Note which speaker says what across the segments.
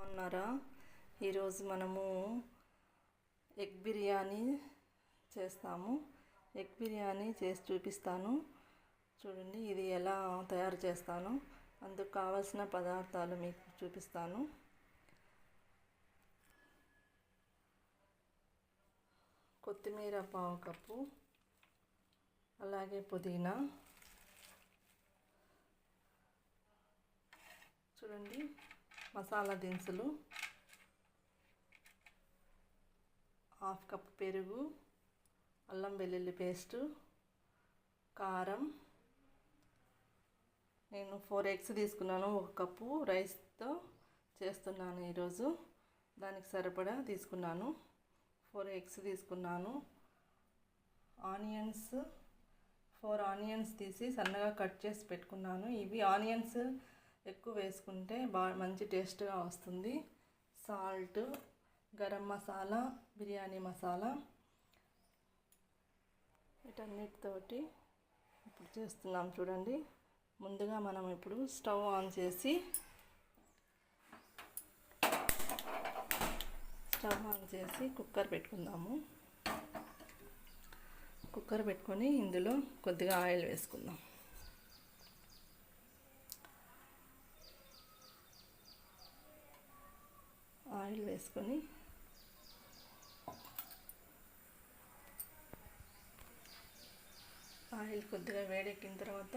Speaker 1: బాగున్నారా? ఈరోజు మనము ఎగ్ బిర్యానీ చేస్తాము. ఎగ్ బిర్యానీ చేసి చూపిస్తాను. చూడండి ఇది ఎలా తయారు చేస్తాను. అందుకు కావాల్సిన పదార్థాలు మీకు చూపిస్తాను. కొత్తిమీర పావు కప్పు అలాగే పుదీనా. చూడండి మసాలా దినుసులు హాఫ్ కప్ పెరుగు అల్లం వెల్లుల్లి పేస్టు కారం. నేను ఫోర్ ఎగ్స్ తీసుకున్నాను ఒక కప్పు రైస్తో చేస్తున్నాను ఈరోజు. దానికి సరిపడా తీసుకున్నాను. ఫోర్ ఎగ్స్ తీసుకున్నాను. ఆనియన్స్ ఫోర్ ఆనియన్స్ తీసి సన్నగా కట్ చేసి పెట్టుకున్నాను. ఇవి ఆనియన్స్ ఎక్కువ వేసుకుంటే బాగా మంచి టేస్ట్గా వస్తుంది. సాల్ట్ గరం మసాలా బిర్యానీ మసాలా వీటన్నిటితోటి ఇప్పుడు చేస్తున్నాం చూడండి. ముందుగా మనం ఇప్పుడు స్టవ్ ఆన్ చేసి స్టవ్ ఆన్ చేసి కుక్కర్ పెట్టుకుందాము. కుక్కర్ పెట్టుకొని ఇందులో కొద్దిగా ఆయిల్ వేసుకుందాం. ఆయిల్ వేసుకొని ఆయిల్ కొద్దిగా వేడెక్కిన తర్వాత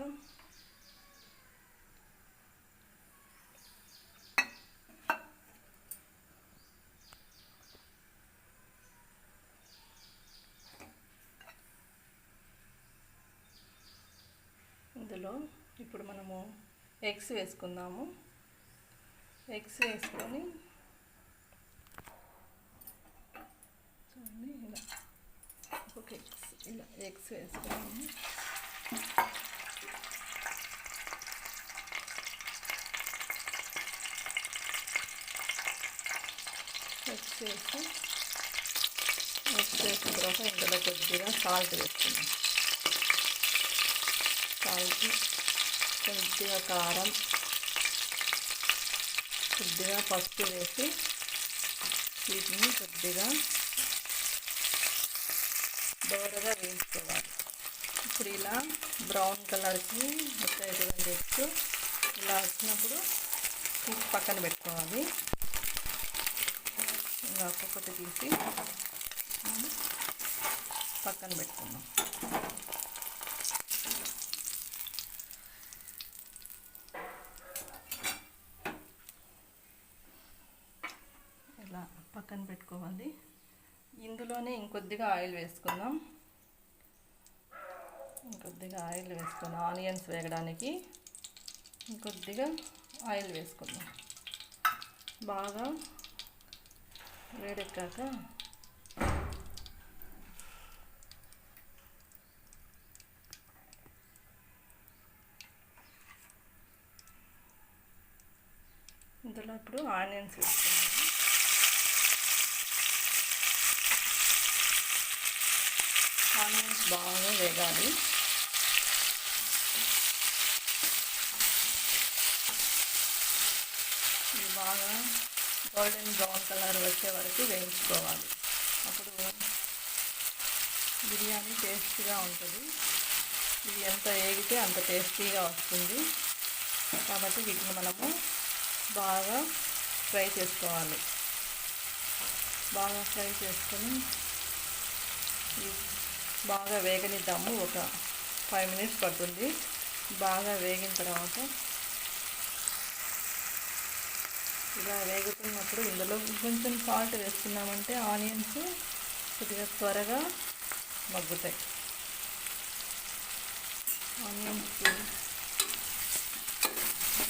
Speaker 1: ఇందులో ఇప్పుడు మనము ఎగ్స్ వేసుకుందాము. ఎగ్స్ వేసుకొని చూడండి ఇలా ఒక ఎగ్స్ ఇలా ఎగ్స్ వేసుకున్నాము ఎగ్స్ వేసి ఎగ్స్ వేసిన తర్వాత ఇందులో కొద్దిగా సాల్ట్ వేసుకున్నాం సాల్ట్ కొద్దిగా కారం కొద్దిగా పసుపు వేసి వీటిని కొద్దిగా దోరగా వేయించుకోవాలి. ఇప్పుడు ఇలా బ్రౌన్ కలర్కి వచ్చాయి ఎగ్స్ ఇలా వచ్చినప్పుడు తీసి పక్కన పెట్టుకోవాలి. ఇలా ఒక్కొక్కటి తీసి పక్కన పెట్టుకుందాం. ఇలా పక్కన పెట్టుకోవాలి. ఇందులోనే ఇంకొద్దిగా ఆయిల్ వేసుకుందాం. ఇంకొద్దిగా ఆయిల్ వేసుకుందాం. ఆనియన్స్ వేగడానికి ఇంకొద్దిగా ఆయిల్ వేసుకుందాం. బాగా వేడెక్కాక ఇందులో ఇప్పుడు ఆనియన్స్ వేసుకుందాం. ఆనియన్స్ బాగా వేగాలి. ఇవి బాగా గోల్డెన్ బ్రౌన్ కలర్ వచ్చే వరకు వేయించుకోవాలి. అప్పుడు బిర్యానీ టేస్టీగా ఉంటుంది. ఇది ఎంత వేగితే అంత టేస్టీగా వస్తుంది. కాబట్టి వీటిని మనము బాగా ఫ్రై చేసుకోవాలి. బాగా ఫ్రై చేసుకొని బాగా వేగనిద్దాము. ఒక ఫైవ్ మినిట్స్ పడుతుంది. బాగా వేగిన తర్వాత ఇలా వేగుతున్నప్పుడు ఇందులో కొంచెం సాల్ట్ వేసుకున్నామంటే ఆనియన్స్ కొద్దిగా త్వరగా మగ్గుతాయి. ఆనియన్స్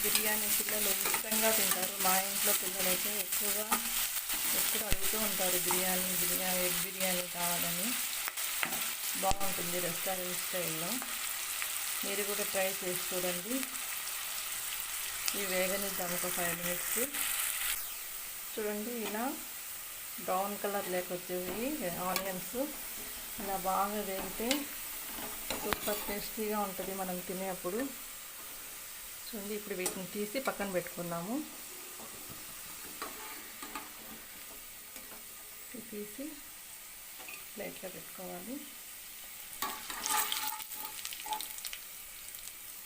Speaker 1: బిర్యానీ పిల్లలు ఇష్టంగా తింటారు. మా ఇంట్లో పిల్లలైతే ఎక్కువగా ఎప్పుడు అడుగుతూ ఉంటారు బిర్యానీ బిర్యానీ ఎగ్ బిర్యానీ కావాలని. బాగుంటుంది రెస్టారెంట్ స్టైల్లో. మీరు కూడా ట్రై చేసి చూడండి. ఇవి వేగనిద్దాం ఒక ఫైవ్ మినిట్స్. చూడండి ఇలా బ్రౌన్ కలర్ లేకొచ్చేవి ఆనియన్స్ ఇలా బాగా వేగితే సూపర్ టేస్టీగా ఉంటుంది మనం తినేప్పుడు. చూడండి ఇప్పుడు వీటిని తీసి పక్కన పెట్టుకుందాము. తీసి ప్లేట్లో పెట్టుకోవాలి.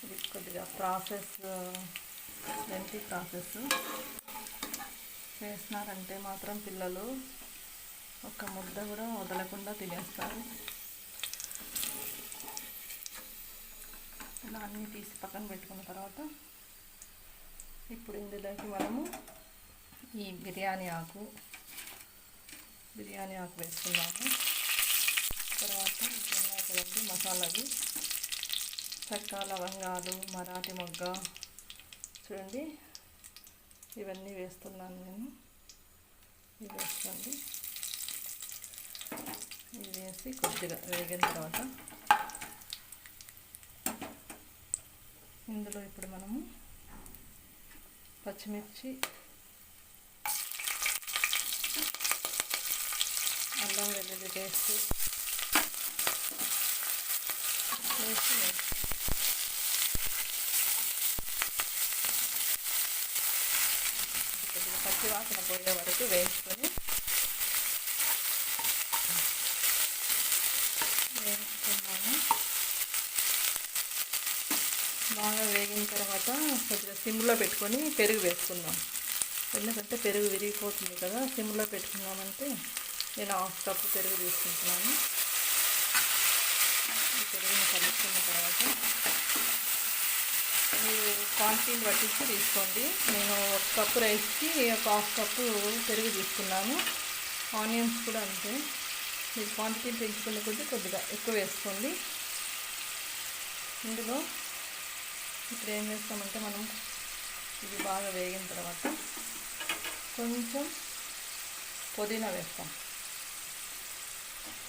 Speaker 1: ఇది కొద్దిగా ప్రాసెస్ లెంతీ ప్రాసెస్. చేసినారంటే మాత్రం పిల్లలు ఒక ముద్ద కూడా వదలకుండా తినేస్తారు. దాన్ని తీసి పక్కన పెట్టుకున్న తర్వాత ఇప్పుడు ఇందులోకి మనము ఈ బిర్యానీ ఆకు బిర్యానీ ఆకు వేసుకున్నాము తర్వాత మసాలాలు. కదండి చెక్క లవంగాలు మరాఠీ మొగ్గ. చూడండి. ఇవన్నీ వేస్తున్నాను నేను. ఇవి వేసుకోండి. ఇవి వేసి కొద్దిగా వేగిన తర్వాత ఇందులో ఇప్పుడు మనము పచ్చిమిర్చి అల్లం వెల్లుల్లి పేస్ట్ వేసి కొద్దిగా పచ్చి వాసన పోయే వరకు వేయించుకొని వేయించుకున్నాము బాగా వేగిన తర్వాత కొద్దిగా సిమ్లో పెట్టుకొని పెరుగు వేసుకుందాం. ఎందుకంటే పెరుగు విరిగిపోతుంది కదా సిమ్లో పెట్టుకున్నామంటే నేను హాఫ్ కప్ పెరుగు తీసుకుంటున్నాను. పెరుగుని కలుపుకున్న తర్వాత క్వాంటిటీని పట్టించి తీసుకోండి. నేను ఒక కప్పు రైస్కి ఒక హాఫ్ కప్పు పెరుగు తీసుకున్నాను. ఆనియన్స్ కూడా అంతే. మీరు క్వాంటిటీ పెంచుకునే కొద్దీ కొద్దిగా ఎక్కువ వేసుకోండి. ఇందులో ఇప్పుడు ఏం చేస్తామంటే మనం ఇది బాగా వేగిన తర్వాత కొంచెం పుదీనా వేస్తాం.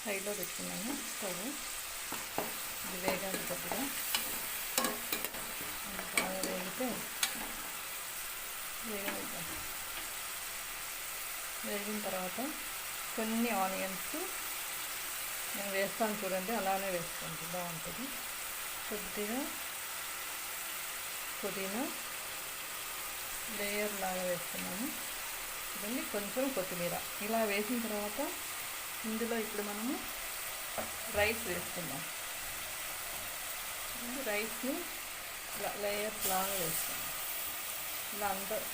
Speaker 1: సైడ్లో పెట్టుకున్నాను. స్టవ్. ఇది వేగాలి కొద్దిగా ఇది బాగా వేగితే వేగనిద్దాం వేగిన తర్వాత కొన్ని ఆనియన్స్ నేను వేస్తాను చూడండి అలానే వేసుకోండి. బాగుంటుంది. కొద్దిగా పుదీనా లేయర్ లాగా వేస్తున్నాము చూడండి కొంచెం కొత్తిమీర. ఇలా వేసిన తర్వాత ఇందులో ఇప్పుడు మనము రైస్ వేస్తున్నాం రైస్ని ఇలా లేయర్స్ లాగా వేస్తున్నాం ఇలా అందరూ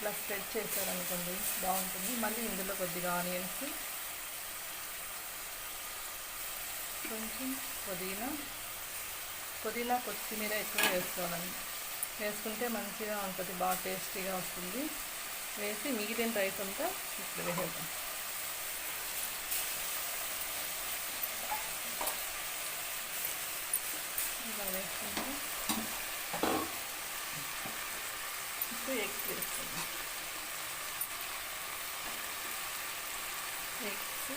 Speaker 1: ఇలా స్ప్రెడ్ చేశారనుకోండి బాగుంటుంది. మళ్ళీ ఇందులో కొద్దిగా ఆనియన్స్ కొంచెం పుదీనా. పుదీనా కొత్తిమీర ఎక్కువ వేసుకోవాలండి. వేసుకుంటే మంచిగా ఉంటుంది బాగా టేస్టీగా వస్తుంది. వేసి మిగిలిన రైస్ అంతా ఇప్పుడు వేసేద్దాం. ఇలా వేసుకుంటే ఇప్పుడు ఎగ్స్ వేసుకుందాం. ఎగ్స్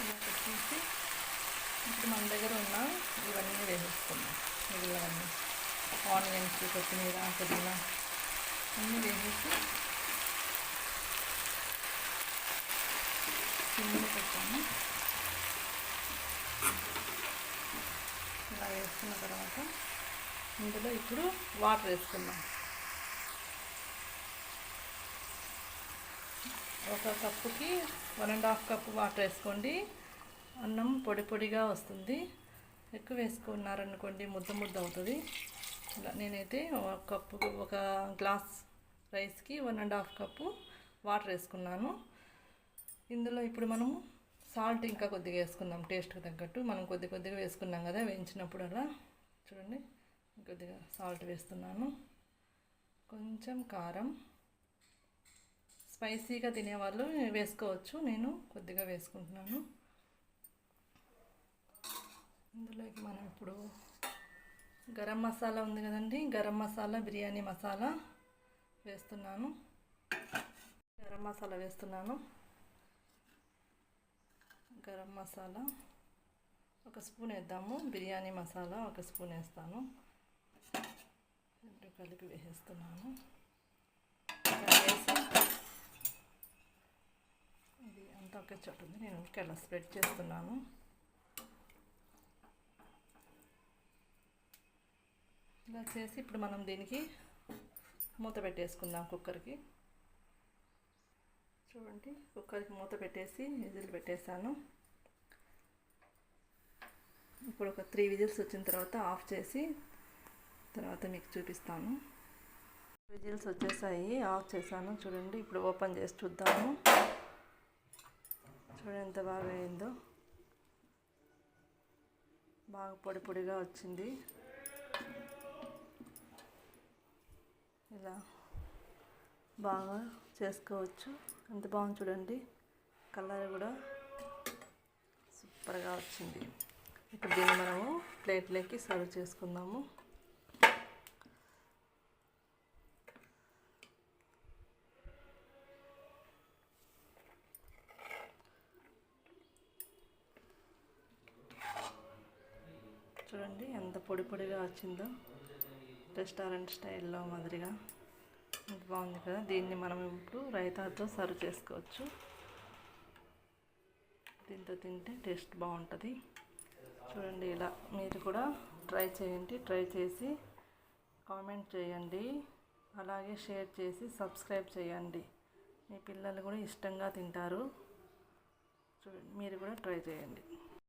Speaker 1: ఇలా పెట్టేసి ఇప్పుడు మన దగ్గర ఉన్న ఇవన్నీ వేసేసుకున్నాం మిగిలినవన్నీ. ఆనియన్స్ కొత్తిమీర పుదీనా అన్నీ వేసేసి సిమ్లో పెట్టాము ఇలా వేసుకున్న తర్వాత ఇందులో ఇప్పుడు వాటర్ వేసుకున్నాం ఒక కప్పుకి one and half cup water వేసుకోండి. అన్నం పొడి పొడిగా వస్తుంది. ఎక్కువ వేసుకున్నారనుకోండి ముద్ద ముద్ద అవుతుంది. ఇలా నేనైతే ఒక కప్పు ఒక గ్లాస్ రైస్కి one and half cup water వేసుకున్నాను. ఇందులో ఇప్పుడు మనము సాల్ట్ ఇంకా కొద్దిగా వేసుకుందాం టేస్ట్కి తగ్గట్టు. మనం కొద్ది కొద్దిగా వేసుకున్నాం కదా వేయించినప్పుడు అలా. చూడండి కొద్దిగా సాల్ట్ వేస్తున్నాను. కొంచెం కారం. స్పైసీగా తినేవాళ్ళు వేసుకోవచ్చు నేను కొద్దిగా వేసుకుంటున్నాను. ఇందులోకి మనం ఇప్పుడు గరం మసాలా ఉంది కదండి గరం మసాలా బిర్యానీ మసాలా వేస్తున్నాను. గరం మసాలా వేస్తున్నాను. గరం మసాలా ఒక స్పూన్ వేద్దాము. బిర్యానీ మసాలా ఒక స్పూన్ వేస్తాను. రెండు కలిపి వేసేస్తున్నాను. వేసి ఇది అంతా ఒకే చోటు ఉంది. నేను ఊరికే స్ప్రెడ్ చేస్తున్నాను. ఇలా చేసి ఇప్పుడు మనం దీనికి మూత పెట్టేసుకుందాం కుక్కర్కి. చూడండి కుక్కర్కి మూత పెట్టేసి విజిల్ పెట్టేశాను. ఇప్పుడు ఒక త్రీ విజిల్స్ వచ్చిన తర్వాత ఆఫ్ చేసి తర్వాత మీకు చూపిస్తాను. విజిల్స్ వచ్చేసాయి ఆఫ్ చేశాను. చూడండి ఇప్పుడు ఓపెన్ చేసి చూద్దాము. చూడండి ఎంత బాగా అయిందో. బాగా పొడి పొడిగా వచ్చింది. ఇలా బాగా చేసుకోవచ్చు. ఎంత బాగుంది చూడండి. కలర్ కూడా సూపర్గా వచ్చింది. ఇప్పుడు దీన్ని మనము ప్లేట్లోకి సర్వ్ చేసుకుందాము. చూడండి ఎంత పొడి పొడిగా వచ్చిందో. రెస్టారెంట్ స్టైల్లో మాదిరిగా బాగుంది కదా. దీన్ని మనం ఇప్పుడు రైతాతో సర్వ్ చేసుకోవచ్చు. దీంతో తింటే టేస్ట్ బాగుంటుంది. చూడండి ఇలా మీరు కూడా ట్రై చేయండి. ట్రై చేసి కామెంట్ చేయండి. అలాగే షేర్ చేసి సబ్స్క్రైబ్ చేయండి. మీ పిల్లలు కూడా ఇష్టంగా తింటారు. చూడండి మీరు కూడా ట్రై చేయండి.